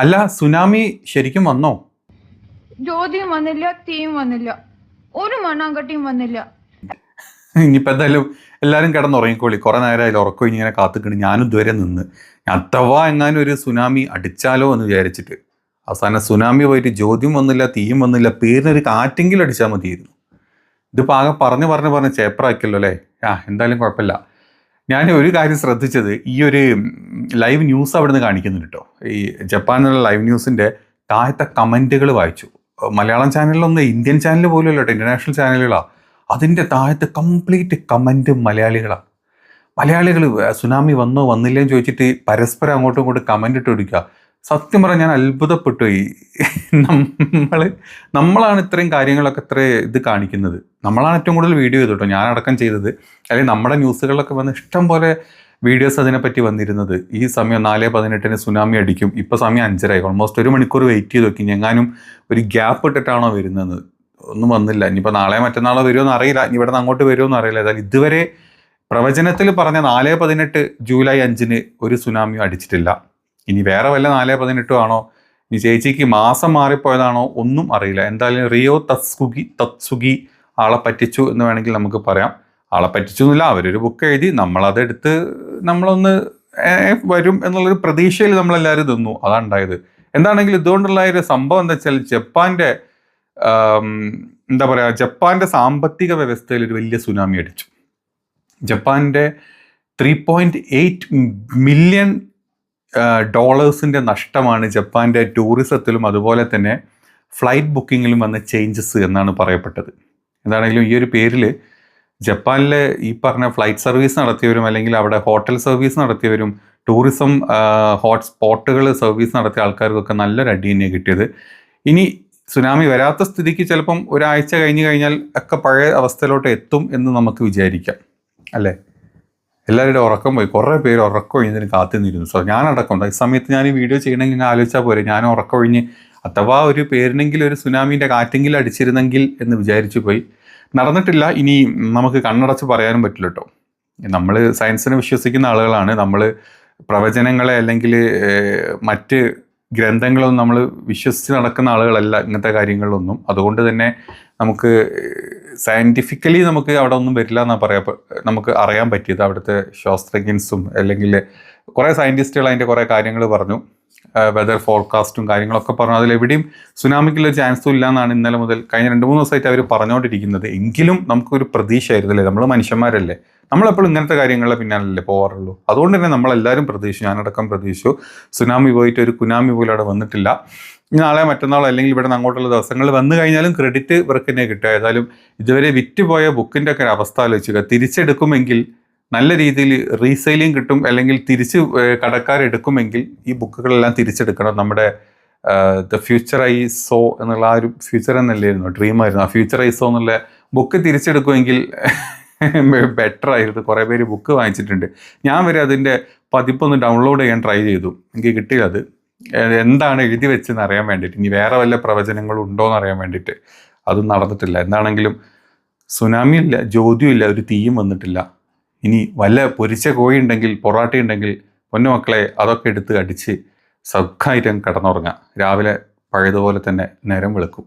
അല്ല സുനാമി ശരിക്കും വന്നോ? ജ്യോതിയും വന്നില്ല തീയും വന്നില്ല. ഒരു മണ്ണാങ്കട്ടിയും വന്നില്ല. ഇനിയിപ്പോൾ എന്തായാലും എല്ലാവരും കിടന്നുറങ്ങിക്കോളി. കുറേ നേരമായാലും ഉറക്കം ഇങ്ങനെ കാത്തുക്കണ്. ഞാനും ഇതുവരെ നിന്ന്. അഥവാ എങ്ങാനും ഒരു സുനാമി അടിച്ചാലോ എന്ന് വിചാരിച്ചിട്ട്. അവസാനം സുനാമി പോയിട്ട് ജ്യോതിയും വന്നില്ല തീയും വന്നില്ല പേരിനൊരു കാറ്റെങ്കിലും അടിച്ചാൽ മതിയായിരുന്നു. ഇതിപ്പോൾ ആകെ പറഞ്ഞു പറഞ്ഞു പറഞ്ഞ് ചേപ്പറാക്കിയല്ലോ അല്ലേ? ആ എന്തായാലും കുഴപ്പമില്ല. ഞാൻ ഒരു കാര്യം ശ്രദ്ധിച്ചത് ഈ ഒരു ലൈവ് ന്യൂസ് അവിടെ നിന്ന് കാണിക്കുന്നുണ്ട് കേട്ടോ ഈ ജപ്പാനിലുള്ള ലൈവ് ന്യൂസിന്റെ താഴത്തെ കമന്റുകൾ വായിച്ചു. മലയാളം ചാനലിലൊന്നും ഇന്ത്യൻ ചാനൽ പോലും കേട്ടോ ഇന്റർനാഷണൽ ചാനലുകളാണ് അതിന്റെ താഴത്ത് കംപ്ലീറ്റ് കമന്റ് മലയാളികളാണ് മലയാളികൾ സുനാമി വന്നോ വന്നില്ലേന്ന് ചോദിച്ചിട്ട് പരസ്പരം അങ്ങോട്ടും ഇങ്ങോട്ടും കമന്റ് ഇട്ട് കൊടുക്കുക സത്യം പറഞ്ഞാൽ ഞാൻ അത്ഭുതപ്പെട്ടു. ഈ നമ്മൾ നമ്മളാണ് ഇത്രയും കാര്യങ്ങളൊക്കെ ഇത്ര ഇത് കാണിക്കുന്നത്. നമ്മളാണ് ഏറ്റവും കൂടുതൽ വീഡിയോ ചെയ്തു കേട്ടോ ഞാനടക്കം ചെയ്തത്. അല്ലെങ്കിൽ നമ്മുടെ ന്യൂസുകളിലൊക്കെ വന്ന് ഇഷ്ടം പോലെ വീഡിയോസ് അതിനെപ്പറ്റി വന്നിരുന്നത്. ഈ സമയം നാല് പതിനെട്ടിന് സുനാമി അടിക്കും. ഇപ്പോൾ സമയം അഞ്ചരായി ഓൾമോസ്റ്റ് ഒരു മണിക്കൂർ വെയിറ്റ് ചെയ്ത് നോക്കി. എങ്ങാനും ഒരു ഗ്യാപ്പ് ഇട്ടിട്ടാണോ വരുന്നത്? ഒന്നും വന്നില്ല. ഇനിയിപ്പോൾ നാളെ മറ്റന്നാളോ വരുമോ അറിയില്ല. ഇനി ഇവിടെ നിന്ന് അങ്ങോട്ട് വരുമോ എന്ന് അറിയില്ല. ഏതായാലും ഇതുവരെ പ്രവചനത്തിൽ പറഞ്ഞ നാല് പതിനെട്ട് ജൂലൈ അഞ്ചിന് ഒരു സുനാമിയും അടിച്ചിട്ടില്ല. ഇനി വേറെ വല്ല നാല് പതിനെട്ടും ആണോ ഇനി ചേച്ചിക്ക് മാസം മാറിപ്പോയതാണോ? ഒന്നും അറിയില്ല. എന്തായാലും റിയോ തത്സുഗി തത്സുഗി ആളെ പറ്റിച്ചു എന്ന് വേണമെങ്കിൽ നമുക്ക് പറയാം. ആളെ പറ്റിച്ചു എന്നില്ല അവരൊരു ബുക്ക് എഴുതി നമ്മളതെടുത്ത് നമ്മളൊന്ന് വരും എന്നുള്ളൊരു പ്രതീക്ഷയിൽ നമ്മളെല്ലാവരും തിന്നു അതാണ് ഉണ്ടായത്. എന്താണെങ്കിലും ഇതുകൊണ്ടുള്ള ഒരു സംഭവം എന്താ വെച്ചാൽ ജപ്പാന്റെ എന്താ പറയുക ജപ്പാന്റെ സാമ്പത്തിക വ്യവസ്ഥയിൽ ഒരു വലിയ സുനാമി അടിച്ചു. ജപ്പാന്റെ ത്രീ പോയിന്റ് എയ്റ്റ് മില്യൺ ഡോളേഴ്സിന്റെ നഷ്ടമാണ് ജപ്പാന്റെ ടൂറിസത്തിലും അതുപോലെ തന്നെ ഫ്ലൈറ്റ് ബുക്കിങ്ങിലും വന്ന ചേഞ്ചസ് എന്നാണ് പറയപ്പെട്ടത്. എന്താണെങ്കിലും ഈ ഒരു പേരിൽ ജപ്പാനിലെ ഈ പറഞ്ഞ ഫ്ലൈറ്റ് സർവീസ് നടത്തിയവരും അല്ലെങ്കിൽ അവിടെ ഹോട്ടൽ സർവീസ് നടത്തിയവരും ടൂറിസം ഹോട്ട്സ്പോട്ടുകൾ സർവീസ് നടത്തിയ ആൾക്കാർക്കൊക്കെ നല്ലൊരു അടി തന്നെയാണ് കിട്ടിയത്. ഇനി സുനാമി വരാത്ത സ്ഥിതിക്ക് ചിലപ്പം ഒരാഴ്ച കഴിഞ്ഞ് കഴിഞ്ഞാൽ ഒക്കെ പഴയ അവസ്ഥയിലോട്ട് എത്തും എന്ന് നമുക്ക് വിചാരിക്കാം. അല്ലേ? എല്ലാവരുടെ ഉറക്കം പോയി. കുറേ പേര് ഉറക്കം ഒഴിഞ്ഞതിന് കാത്തുനിന്നിരുന്നു സോ ഞാനടക്കം. ഈ സമയത്ത് ഞാൻ ഈ വീഡിയോ ചെയ്യണമെങ്കിൽ ഞാൻ ആലോചിച്ചാൽ പോരെ. ഞാൻ ഉറക്കം ഒഴിഞ്ഞ് അഥവാ ഒരു പേരിനെങ്കിലും ഒരു സുനാമിന്റെ കാറ്റെങ്കിലും അടിച്ചിരുന്നെങ്കിൽ എന്ന് വിചാരിച്ചു പോയി. നടന്നിട്ടില്ല. ഇനി നമുക്ക് കണ്ണടച്ച് പറയാനും പറ്റില്ല കേട്ടോ നമ്മൾ സയൻസിനെ വിശ്വസിക്കുന്ന ആളുകളാണ്. നമ്മൾ പ്രവചനങ്ങളെ അല്ലെങ്കിൽ മറ്റ് ഗ്രന്ഥങ്ങളൊന്നും നമ്മൾ വിശ്വസിച്ച് നടക്കുന്ന ആളുകളല്ല ഇങ്ങനത്തെ കാര്യങ്ങളിലൊന്നും. അതുകൊണ്ട് തന്നെ നമുക്ക് സയന്റിഫിക്കലി നമുക്ക് അവിടെ ഒന്നും വരില്ല എന്നാണ് പറയാ. നമുക്ക് അറിയാൻ പറ്റിയത് അവിടുത്തെ ശാസ്ത്രജ്ഞൻസും അല്ലെങ്കിൽ കുറേ സയന്റിസ്റ്റുകൾ അതിന്റെ കുറേ കാര്യങ്ങൾ പറഞ്ഞു. വെതർ ഫോർകാസ്റ്റും കാര്യങ്ങളൊക്കെ പറഞ്ഞു. അതിലെവിടെയും സുനാമിക്കുള്ള ചാൻസും ഇല്ല എന്നാണ് ഇന്നലെ മുതൽ കഴിഞ്ഞ രണ്ട് മൂന്ന് ദിവസമായിട്ട് അവർ പറഞ്ഞുകൊണ്ടിരിക്കുന്നത് എങ്കിലും നമുക്കൊരു പ്രതീക്ഷയായിരുന്നു അല്ലേ നമ്മൾ മനുഷ്യന്മാരല്ലേ? നമ്മളെപ്പോഴും ഇങ്ങനത്തെ കാര്യങ്ങളെ പിന്നാലല്ലേ പോകാറുള്ളൂ അതുകൊണ്ട് തന്നെ നമ്മളെല്ലാവരും പ്രതീക്ഷിച്ചു. ഞാനടക്കം പ്രതീക്ഷിച്ചു. സുനാമി പോയിട്ട് ഒരു കുനാമി പോലും അവിടെ വന്നിട്ടില്ല. നാളെ മറ്റന്നാളോ അല്ലെങ്കിൽ ഇവിടെ നിന്ന് അങ്ങോട്ടുള്ള ദിവസങ്ങൾ വന്നു കഴിഞ്ഞാലും ക്രെഡിറ്റ് ഇവർക്ക് തന്നെ കിട്ടുക. ഏതായാലും ഇതുവരെ വിറ്റുപോയ ബുക്കിന്റെ ഒക്കെ ഒരു അവസ്ഥ ആലോചിക്കുക. തിരിച്ചെടുക്കുമെങ്കിൽ നല്ല രീതിയിൽ റീസെയിലിംഗ് കിട്ടും. അല്ലെങ്കിൽ തിരിച്ച് കടക്കാരെടുക്കുമെങ്കിൽ ഈ ബുക്കുകളെല്ലാം തിരിച്ചെടുക്കണം. നമ്മുടെ ദ ഫ്യൂച്ചർ ഐ സോ എന്നുള്ള ആ ഒരു ഫ്യൂച്ചർ എന്നല്ലായിരുന്നു? ഡ്രീം ആയിരുന്നു. ആ ഫ്യൂച്ചർ ഐ സോ എന്നുള്ള ബുക്ക് തിരിച്ചെടുക്കുമെങ്കിൽ ബെറ്റർ ആയിരുന്നു. കുറേ പേര് ബുക്ക് വാങ്ങിച്ചിട്ടുണ്ട്. ഞാൻ വരെ അതിന്റെ പതിപ്പൊന്ന് ഡൗൺലോഡ് ചെയ്യാൻ ട്രൈ ചെയ്തു. എനിക്ക് കിട്ടിയത് എന്താണ് എഴുതി വെച്ചെന്ന് അറിയാൻ വേണ്ടിയിട്ട് ഇനി വേറെ വല്ല പ്രവചനങ്ങളും ഉണ്ടോ എന്ന് അറിയാൻ വേണ്ടിയിട്ട് അതും നടന്നിട്ടില്ല. എന്താണെങ്കിലും സുനാമി ഇല്ല ജ്യോതിയും ഇല്ല ഒരു തീയും വന്നിട്ടില്ല. ഇനി വല്ല പൊരിച്ച കോഴി ഉണ്ടെങ്കിൽ പൊറാട്ട ഉണ്ടെങ്കിൽ പൊന്നു മക്കളെ അതൊക്കെ എടുത്ത് അടിച്ച് കടന്നുറങ്ങാം കിടന്നുറങ്ങാം. രാവിലെ പഴയതുപോലെ തന്നെ നേരം വെളുക്കും.